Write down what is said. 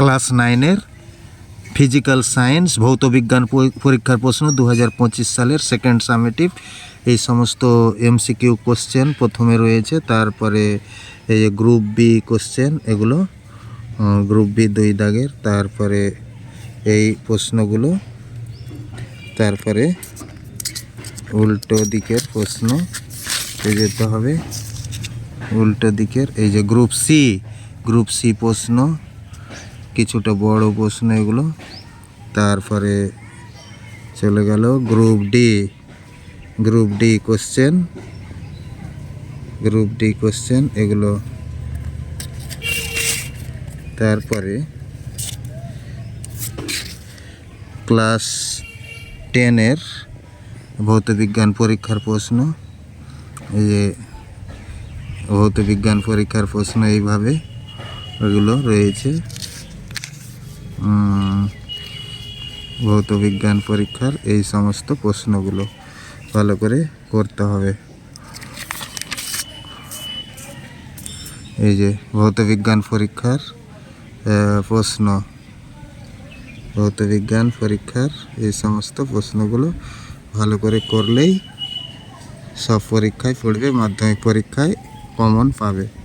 Class নাইনের physical science ভৌতবিজ্ঞান পরি- পরীক্ষার প্রশ্ন দু হাজার পঁচিশ সালের সেকেন্ড সামেটিভ। এই সমস্ত এমসিকিউ কোশ্চেন প্রথমে রয়েছে, তারপরে এই যে গ্রুপ বি কোশ্চেন, এগুলো গ্রুপ বি দুই দাগের, তারপরে এই প্রশ্নগুলো, তারপরে উল্টো দিকের প্রশ্ন যেতে হবে, উল্টো দিকের, এই যে গ্রুপ সি গ্রুপ সি প্রশ্ন কিছুটা বড় প্রশ্ন এগুলো। তারপরে চলে গেল group D group D question group D question এগুলো। তারপরে ক্লাস টেনের ভৌতবিজ্ঞান পরীক্ষার প্রশ্ন। এই যে ভৌতবিজ্ঞান পরীক্ষার প্রশ্ন এইভাবে ওগুলো রয়েছে। উম, ভৌতবিজ্ঞান পরীক্ষার এই সমস্ত প্রশ্নগুলো ভালো করে করতে হবে। এই যে ভৌতবিজ্ঞান পরীক্ষার আহ, প্রশ্ন। ভৌতবিজ্ঞান পরীক্ষার এই সমস্ত প্রশ্নগুলো ভালো করে করলেই সব পরীক্ষায় পড়বে মাধ্যমিক পরীক্ষায় কমন পাবে।